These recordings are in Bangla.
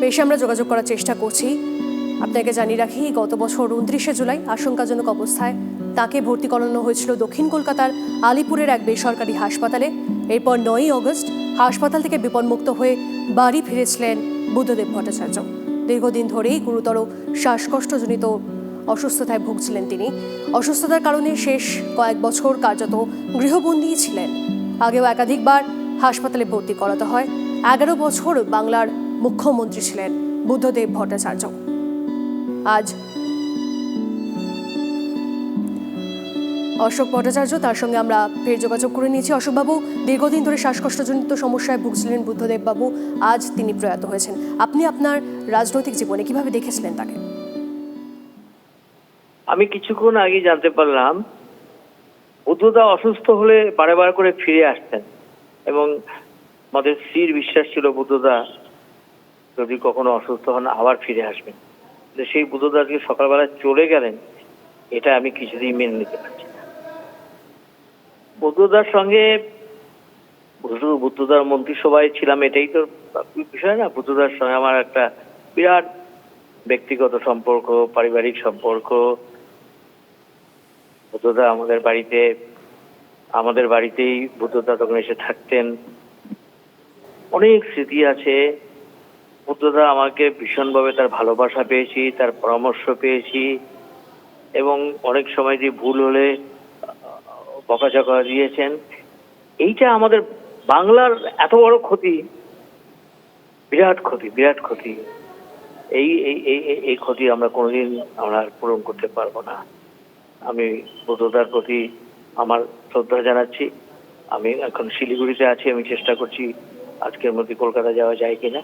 বেশ আমরা যোগাযোগ করার চেষ্টা করছি। আপনাকে জানিয়ে রাখি, গত বছর উনত্রিশে জুলাই আশঙ্কাজনক অবস্থায় তাকে ভর্তি করানো হয়েছিল দক্ষিণ কলকাতার আলিপুরের এক বেসরকারি হাসপাতালে। এরপর নয়ই অগস্ট হাসপাতাল থেকে বিপন্মুক্ত হয়ে বাড়ি ফিরেছিলেন বুদ্ধদেব ভট্টাচার্য। দীর্ঘদিন ধরেই গুরুতর শ্বাসকষ্টজনিত অসুস্থতায় ভুগছিলেন তিনি। অসুস্থতার কারণে শেষ কয়েক বছর কার্যত গৃহবন্দী ছিলেন। আগেও একাধিকবার হাসপাতালে ভর্তি করাতে হয়। এগারো বছর বাংলার মুখ্যমন্ত্রী ছিলেন বুদ্ধদেব ভট্টাচার্য। আজ অশোক ভট্টাচার্য, তার সঙ্গে আমরা ফের যোগাযোগ করে নিয়েছি। অশোকবাবু, দীর্ঘদিন ধরে শ্বাসকষ্টজনিত সমস্যায় ভুগছিলেন বুদ্ধদেব বাবু আজ তিনি প্রয়াত হয়েছেন। আপনি আপনার রাজনৈতিক জীবনে কীভাবে দেখেছিলেন তাকে? আমি কিছুক্ষণ আগে জানতে পারলাম বুদ্ধদা অসুস্থ হলে বারে বার করে ফিরে আসতেন এবং আমাদের স্থির বিশ্বাস ছিল বুদ্ধদা যদি কখনো অসুস্থ হন, আবার ফিরে আসবেন। সেই বুদ্ধদা আজকে সকালবেলা চলে গেলেন? এটা আমি কিছুতেই মেনে নিতে পারছি না। বুদ্ধদার সঙ্গে বুদ্ধদার মন্ত্রিসভায় ছিলাম, এটাই তো বিষয় না। বুদ্ধদার সঙ্গে আমার একটা বিরাট ব্যক্তিগত সম্পর্ক, পারিবারিক সম্পর্ক। বুদ্ধদা আমাদের বাড়িতে, আমাদের বাড়িতেই বুদ্ধদা তখন এসে থাকতেন। অনেক স্মৃতি আছে। বুদ্ধদা আমাকে ভীষণভাবে তার ভালোবাসা পেয়েছি, তার পরামর্শ পেয়েছি এবং অনেক সময় যে ভুল হলে বকাঝকা দিয়েছেন। এইটা আমাদের বাংলার এত বড় ক্ষতি, বিরাট ক্ষতি বিরাট ক্ষতি। এই এই এই ক্ষতি আমরা কোনোদিন আমরা পূরণ করতে পারব না। আমি বুদ্ধদার প্রতি আমার শ্রদ্ধা জানাচ্ছি। আমি এখন শিলিগুড়িতে আছি, আমি চেষ্টা করছি আজকের মধ্যে কলকাতা যাওয়া যায় কিনা।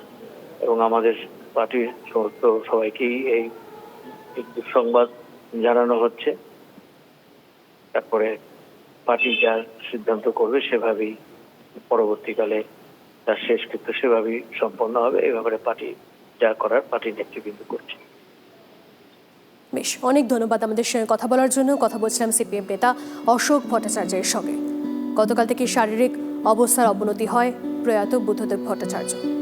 এবং আমাদের পার্টির সমস্ত সবাইকেই এই সংবাদ জানানো হচ্ছে। তারপরে পার্টি যা সিদ্ধান্ত করবে সেভাবেই পরবর্তীকালে তার শেষকৃত্য সেভাবেই সম্পন্ন হবে। এই ব্যাপারে পার্টি যা করার পার্টি নেতৃবৃন্দ করছে। বেশ, অনেক ধন্যবাদ আমাদের সঙ্গে কথা বলার জন্য। কথা বলছিলাম সিপিএম নেতা অশোক ভট্টাচার্যের সঙ্গে। গতকাল থেকে শারীরিক অবস্থার অবনতি হয় প্রয়াত বুদ্ধদেব ভট্টাচার্য।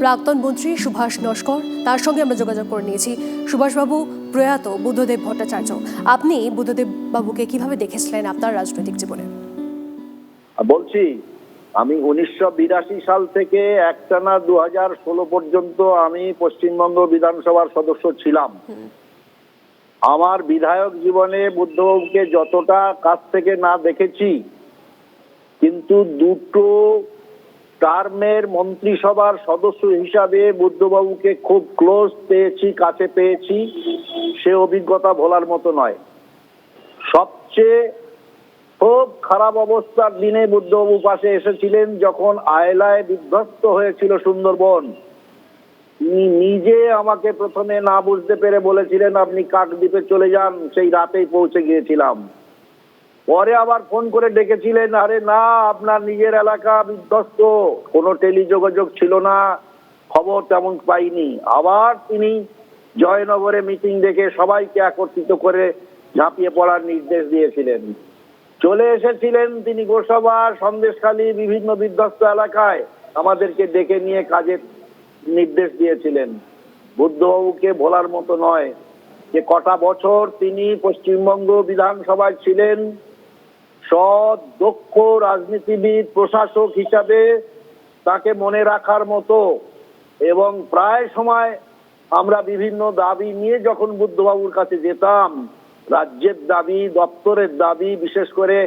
প্রাক্তন মন্ত্রী সুভাষ নস্কর তার সঙ্গে আমরা যোগাযোগ করে নিয়েছি। সুভাষবাবু প্রয়াত বুদ্ধদেব ভট্টাচার্য আপনি বুদ্ধদেব বাবুকে কীভাবে দেখেছিলেন আপনার রাজনৈতিক জীবনে? বলছি আমি উনিশশো বিরাশি সাল থেকে একটানা দু হাজার ষোলো পর্যন্ত আমি পশ্চিমবঙ্গ বিধানসভার সদস্য ছিলাম। আমার বিধায়ক জীবনে বুদ্ধবাবুকে যতটা কাছ থেকে না দেখেছি কিন্তু দুটো টার্মের মন্ত্রিসভার সদস্য হিসাবে বুদ্ধবাবুকে খুব ক্লোজ পেয়েছি, কাছে পেয়েছি। সে অভিজ্ঞতা ভোলার মতো নয়। সবচেয়ে খুব খারাপ অবস্থার দিনে বুদ্ধবাবু পাশে এসেছিলেন যখন আয়লায় বিধ্বস্ত হয়েছিল সুন্দরবন। তিনি নিজে আমাকে প্রথমে না বুঝতে পেরে বলেছিলেন, আপনি কাকদ্বীপে চলে যান, সেই রাতেই পৌঁছে গিয়েছিলাম। পরে আবার ফোন করে ডেকেছিলেন, আরে না, আপনার নিজের এলাকা বিধ্বস্ত, কোনো টেলিযোগাযোগ ছিল না, খবর তেমন পাইনি। আবার তিনি জয়নগরে মিটিং ডেকে সবাইকে একত্রিত করে ঝাঁপিয়ে পড়ার নির্দেশ দিয়েছিলেন। চলে এসেছিলেন তিনি গোসভা সন্দেশখালী, বিভিন্ন বিধ্বস্ত এলাকায়। আমাদেরকে ডেকে নিয়ে কাজের নির্দেশ দিয়েছিলেন। বুদ্ধবাবুকে ভোলার মতো নয়, যে কটা বছর তিনি পশ্চিমবঙ্গ বিধানসভায় ছিলেন সৎ, দক্ষ রাজনীতিবিদ, প্রশাসক হিসাবে তাকে মনে রাখার মতো এবং প্রায় সময় আমরা বিভিন্ন দাবি নিয়ে যখন বুদ্ধবাবুর কাছে যেতাম, রাজ্যের দাবি, দপ্তরের দাবি, বিশেষ করে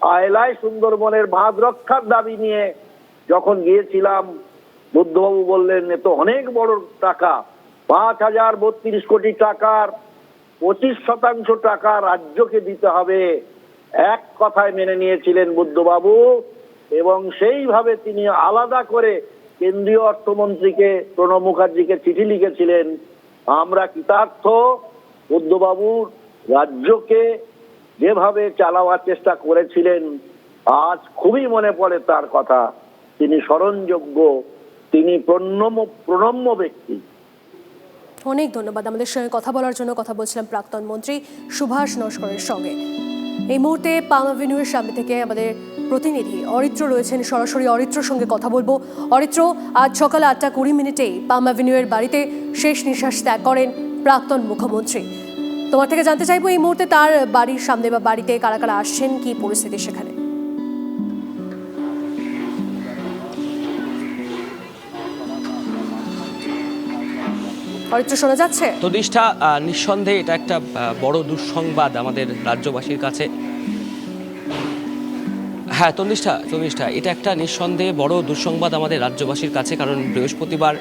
আয়লায় সুন্দরবনের বাঁধ রক্ষার দাবি নিয়ে যখন গিয়েছিলাম, বুদ্ধবাবু বললেন, এ তো অনেক বড় টাকা, পাঁচ হাজার বত্রিশ কোটি টাকার, পঁচিশ শতাংশ টাকা রাজ্যকে দিতে হবে। এক কথায় মেনে নিয়েছিলেন বুদ্ধবাবু এবং সেইভাবে তিনি আলাদা করে কেন্দ্রীয় অর্থমন্ত্রীকে প্রণব মুখার্জিকে চিঠি লিখেছিলেন, আমরা কৃতার্থ, বুদ্ধবাবু রাজ্যকে যেভাবে চালাবার চেষ্টা করেছিলেন, আজ খুবই মনে পড়ে তার কথা। তিনি স্মরণযোগ্য, তিনি প্রণম্য প্রণম্য ব্যক্তি। অনেক ধন্যবাদ আমাদের সঙ্গে কথা বলার জন্য, কথা বলছিলাম প্রাক্তন মন্ত্রী সুভাষ নস্করের সঙ্গে। এই মুহূর্তে পাম অ্যাভিনিউয়ের সামনে থেকে আমাদের প্রতিনিধি অরিত্র রয়েছেন। সরাসরি অরিত্রর সঙ্গে কথা বলব। অরিত্র, আজ সকাল আটটা কুড়ি মিনিটে পাম অ্যাভিনিউয়ের বাড়িতে শেষ নিঃশ্বাস ত্যাগ করেন প্রাক্তন মুখ্যমন্ত্রী। তোমার থেকে জানতে চাইব, এই মুহূর্তে তার বাড়ির সামনে বা বাড়িতে কারা কারা আসছেন, কি পরিস্থিতি সেখানে? অরিত্র শোনা যাচ্ছে? তদিষ্ঠা নিঃসন্দেহে এটা একটা বড় দুঃসংবাদ আমাদের রাজ্যবাসীর কাছে। হ্যাঁ তনিষ্ঠা তনিষ্ঠা এটা একটা নিঃসন্দেহে বড় দুঃসংবাদ আমাদের রাজ্যবাসীর কাছে, কারণ বৃহস্পতিবার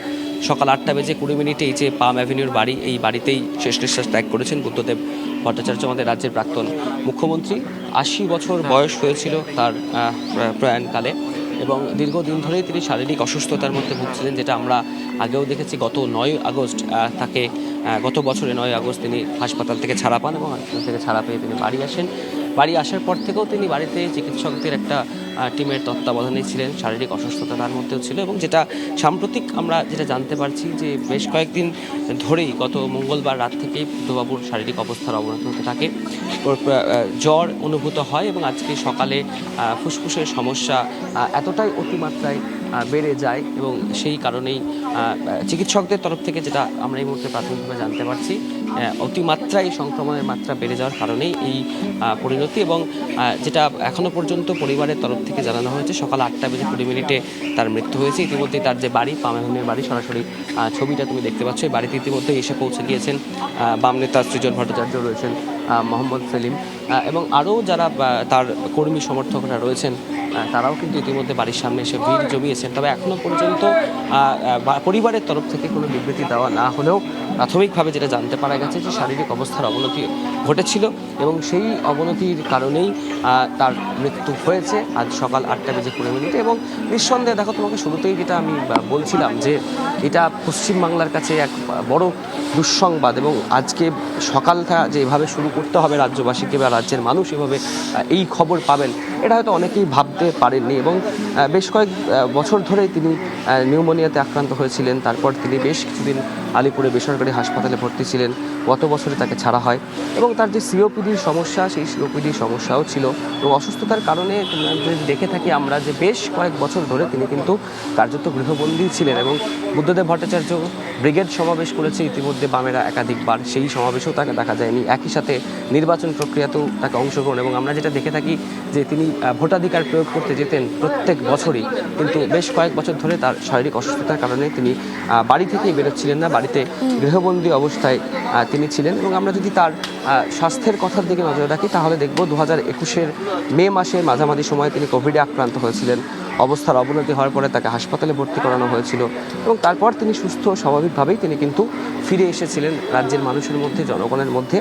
সকাল আটটা বেজে কুড়ি মিনিটে এই যে পাম অ্যাভিনিউর বাড়ি, এই বাড়িতেই শেষ নিঃশ্বাস ত্যাগ করেছেন বুদ্ধদেব ভট্টাচার্য, আমাদের রাজ্যের প্রাক্তন মুখ্যমন্ত্রী। আশি বছর বয়স হয়েছিল তার প্রয়াণকালে। এবং দীর্ঘদিন ধরেই তিনি শারীরিক অসুস্থতার মধ্যে ভুগছিলেন, যেটা আমরা আগেও দেখেছি, গত নয় আগস্ট তাকে গত বছরে নয় আগস্ট তিনি হাসপাতাল থেকে ছাড়া পান এবং হাসপাতাল থেকে ছাড়া পেয়ে তিনি বাড়ি আসেন। বাড়ি আসার পর থেকেও তিনি বাড়িতে চিকিৎসকদের একটা টিমের তত্ত্বাবধানে ছিলেন, শারীরিক অসুস্থতা তার মধ্যেও ছিল এবং যেটা সাম্প্রতিক আমরা যেটা জানতে পারছি যে বেশ কয়েকদিন ধরেই গত মঙ্গলবার রাত থেকেই বুদ্ধবাবুর শারীরিক অবস্থার অবনতি হতে থাকে। জ্বর অনুভূত হয় এবং আজকে সকালে ফুসফুসের সমস্যা এতটাই অতিমাত্রায় বেড়ে যায় এবং সেই কারণেই চিকিৎসকদের তরফ থেকে যেটা আমরা এই মুহূর্তে প্রাথমিকভাবে জানতে পারছি অতিমাত্রায় সংক্রমণের মাত্রা বেড়ে যাওয়ার কারণেই এই পরিণতি এবং যেটা এখনও পর্যন্ত পরিবারের তরফ থেকে জানানো হয়েছে, সকাল আটটা বেজে কুড়ি মিনিটে তার মৃত্যু হয়েছে। ইতিমধ্যেই তার যে বাড়ি, পামেহনের বাড়ি, সরাসরি ছবিটা তুমি দেখতে পাচ্ছ। বাড়িতে ইতিমধ্যে এসে পৌঁছে গিয়েছেন বাম নেতা সৃজন ভট্টাচার্য রয়েছেন মোহাম্মদ সেলিম। এবং আরও যারা তার কর্মী সমর্থকরা রয়েছেন তারাও কিন্তু ইতিমধ্যে বাড়ির সামনে এসে ভিড় জমিয়েছেন। তবে এখনও পর্যন্ত পরিবারের তরফ থেকে কোনো বিবৃতি দেওয়া না হলেও প্রাথমিকভাবে যেটা জানতে পারা গেছে যে শারীরিক অবস্থার অবনতি ঘটেছিল এবং সেই অবনতির কারণেই তার মৃত্যু হয়েছে আজ সকাল আটটা বেজে কুড়ি মিনিটে এবং নিঃসন্দেহে দেখো তোমাকে শুরুতেই যেটা আমি বলছিলাম যে এটা পশ্চিমবাংলার কাছে এক বড় দুঃসংবাদ এবং আজকে সকালটা যে এভাবে শুরু করতে হবে রাজ্যবাসীকে বা রাজ্যের মানুষ এভাবে এই খবর পাবেন, এটা হয়তো অনেকেই ভাবতে পারেননি এবং বেশ কয়েক বছর ধরেই তিনি নিউমোনিয়াতে আক্রান্ত হয়েছিলেন। তারপর তিনি বেশ কিছুদিন আলিপুরে বেসরকারি হাসপাতালে ভর্তি ছিলেন। গত বছরে তাকে ছাড়া হয় এবং তার যে সিওপিডির সমস্যা, সেই সিওপিডির সমস্যাও ছিল। এবং অসুস্থতার কারণে যদি দেখে থাকি আমরা যে বেশ কয়েক বছর ধরে তিনি কিন্তু কার্যত গৃহবন্দী ছিলেন এবং বুদ্ধদেব ভট্টাচার্য ব্রিগেড সমাবেশ করেছে। ইতিমধ্যে বামেরা একাধিকবার সেই সমাবেশেও তাকে দেখা যায়নি। একই সাথে নির্বাচন প্রক্রিয়াতেও তাকে অংশগ্রহণ এবং আমরা যেটা দেখে থাকি যে তিনি ভোটাধিকার প্রয়োগ করতে যেতেন প্রত্যেক বছরই। কিন্তু বেশ কয়েক বছর ধরে তার শারীরিক অসুস্থতার কারণে তিনি বাড়ি থেকেই বেরোচ্ছিলেন না। বাড়িতে গৃহবন্দী অবস্থায় তিনি ছিলেন এবং আমরা যদি তার স্বাস্থ্যের কথার দিকে নজর রাখি, তাহলে দেখব দু হাজার একুশের মে মাসের মাঝামাঝি সময়ে তিনি কোভিডে আক্রান্ত হয়েছিলেন। অবস্থার অবনতি হওয়ার পরে তাকে হাসপাতালে ভর্তি করানো হয়েছিল এবং তারপর তিনি সুস্থ স্বাভাবিকভাবেই তিনি কিন্তু ফিরে এসেছিলেন রাজ্যের মানুষের মধ্যে, জনগণের মধ্যে।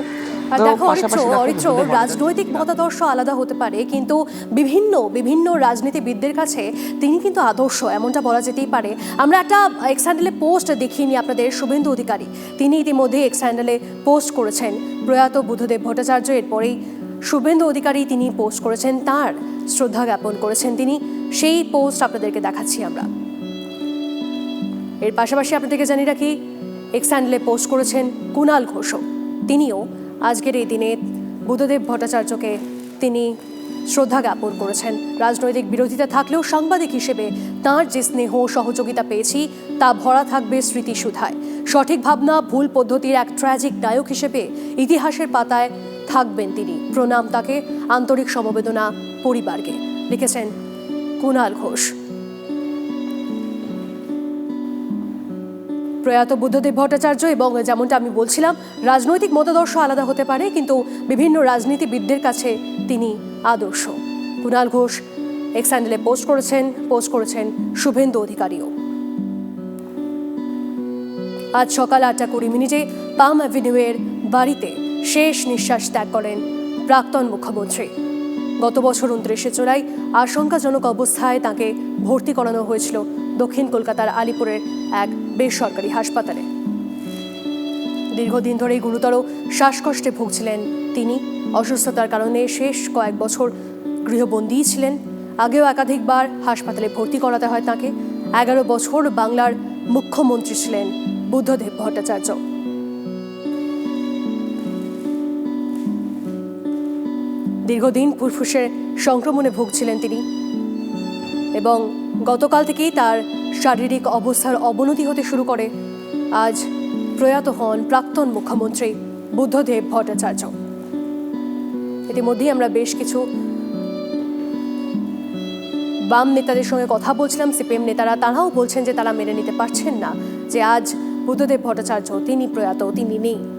দেখো অরিত্র অরিত্র রাজনৈতিক মতাদর্শ আলাদা হতে পারে কিন্তু বিভিন্ন বিভিন্ন রাজনীতিবিদদের কাছে তিনি কিন্তু আদর্শ এমনটা বলা যেতেই পারে। আমরা একটা এক্স হ্যান্ডেলে পোস্ট দেখিয়ে নিই আপনাদের শুভেন্দু অধিকারী। তিনি ইতিমধ্যে এক্স হ্যান্ডেলে পোস্ট করেছেন। প্রয়াত বুদ্ধদেব ভট্টাচার্য এরপরেই শুভেন্দু অধিকারী তিনি পোস্ট করেছেন তার শ্রদ্ধা জ্ঞাপন করেছেন তিনি। সেই পোস্ট আপনাদেরকে দেখাচ্ছি আমরা। এর পাশাপাশি আপনাদেরকে জানিয়ে রাখি এক্স হ্যান্ডেলে পোস্ট করেছেন কুণাল ঘোষও তিনিও আজকের এই দিনে বুদ্ধদেব ভট্টাচার্যকে তিনি শ্রদ্ধা জ্ঞাপন করেছেন। রাজনৈতিক বিরোধিতা থাকলেও সাংবাদিক হিসেবে তার যে স্নেহ সহযোগিতা পেয়েছি, তা ভরা থাকবে স্মৃতিসুধায়। সঠিক ভাবনা, ভুল পদ্ধতির এক ট্র্যাজিক নায়ক হিসেবে ইতিহাসের পাতায় থাকবেন তিনি। প্রণাম তাকে, আন্তরিক সমবেদনা পরিবারকে। লিখেছেন কুণাল ঘোষ। প্রয়াত বুদ্ধদেব ভট্টাচার্য এবং যেমনটা আমি বলছিলাম, রাজনৈতিক মতাদর্শ আলাদা হতে পারে, কিন্তু বিভিন্ন রাজনীতিবিদদের কাছে তিনি আদর্শ। কুণাল ঘোষ এক্স পোস্ট করেছেন পোস্ট করেছেন শুভেন্দু অধিকারীও। আজ সকাল আটটা কুড়ি মিনিটে পাম অ্যাভিনিউয়ের বাড়িতে শেষ নিঃশ্বাস ত্যাগ করেন প্রাক্তন মুখ্যমন্ত্রী। গত বছর উনত্রিশে জুলাই আশঙ্কাজনক অবস্থায় তাকে ভর্তি করানো হয়েছিল দক্ষিণ কলকাতার আলিপুরের এক বেসরকারি হাসপাতালে। দীর্ঘদিন ধরেই গুরুতর শ্বাসকষ্টে ভুগছিলেন তিনি। অসুস্থতার কারণে শেষ কয়েক বছর গৃহবন্দী ছিলেন। আগেও একাধিকবার হাসপাতালে ভর্তি করাতে হয় তাকে। এগারো বছর বাংলার মুখ্যমন্ত্রী ছিলেন বুদ্ধদেব ভট্টাচার্য। দীর্ঘদিন ফুসফুসের সংক্রমণে ভুগছিলেন তিনি এবং গতকাল থেকেই তার শারীরিক অবস্থার অবনতি হতে শুরু করে। আজ প্রয়াত হন প্রাক্তন মুখ্যমন্ত্রী বুদ্ধদেব ভট্টাচার্য। ইতিমধ্যেই আমরা বেশ কিছু বাম নেতাদের সঙ্গে কথা বলছিলাম, সিপিএম নেতারা, তারাও বলছেন যে তারা মেনে নিতে পারছেন না, যে আজ বুদ্ধদেব ভট্টাচার্য, তিনি প্রয়াত, তিনি নেই।